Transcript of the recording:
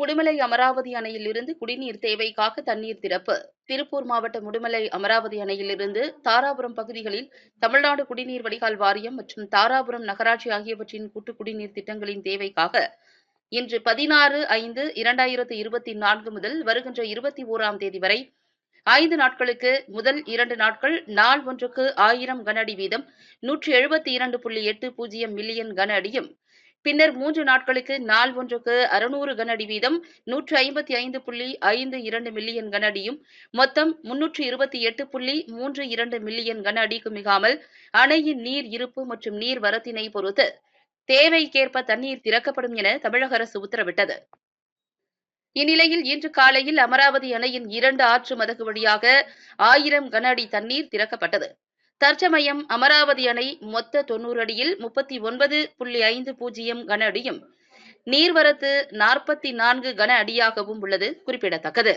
உடுமலை அமராவதி அணையிலிருந்து குடிநீர் தேவைக்காக தண்ணீர் திறப்பு. திருப்பூர் மாவட்டம் முடுமலை அமராவதி அணையிலிருந்து தாராபுரம் பகுதிகளில் தமிழ்நாடு குடிநீர் வடிகால் வாரியம் மற்றும் தாராபுரம் நகராட்சி ஆகியவற்றின் கூட்டு குடிநீர் திட்டங்களின் தேவைக்காக இன்று பதினாறு ஐந்து இரண்டாயிரத்து இருபத்தி நான்கு முதல் வருகின்ற இருபத்தி ஓராம் தேதி வரை ஐந்து நாட்களுக்கு முதல் இரண்டு நாட்கள் நாள் ஒன்றுக்கு ஆயிரம் கன அடி வீதம் நூற்றி எழுபத்தி இரண்டு புள்ளி எட்டு பூஜ்ஜியம் மில்லியன் கன அடியும் பின்னர் மூன்று நாட்களுக்கு நாள் ஒன்றுக்கு அறுநூறு கனஅடி வீதம் நூற்று ஐம்பத்தி ஐந்து புள்ளி ஐந்து இரண்டு மில்லியன் கன அடியும் மொத்தம் முன்னூற்று இருபத்தி எட்டு புள்ளி மூன்று இரண்டு மில்லியன் கன அடிக்கு மிகாமல் அணையின் நீர் இருப்பு மற்றும் நீர் வரத்தினை பொறுத்து தேவைக்கேற்ப தண்ணீர் திறக்கப்படும் என தமிழக அரசு உத்தரவிட்டது. இந்நிலையில் இன்று காலையில் அமராவதி அணையின் இரண்டு ஆற்று மதகு வழியாக ஆயிரம் கன அடி தண்ணீர் திறக்கப்பட்டது. தற்சமயம் அமராவதி அணை மொத்த தொன்னூறு அடியில் முப்பத்தி ஒன்பது புள்ளி ஐந்து பூஜ்ஜியம் கன அடியும். நீர்வரத்து நாற்பத்தி நான்கு கன அடியாகவும் உள்ளது குறிப்பிடத்தக்கது.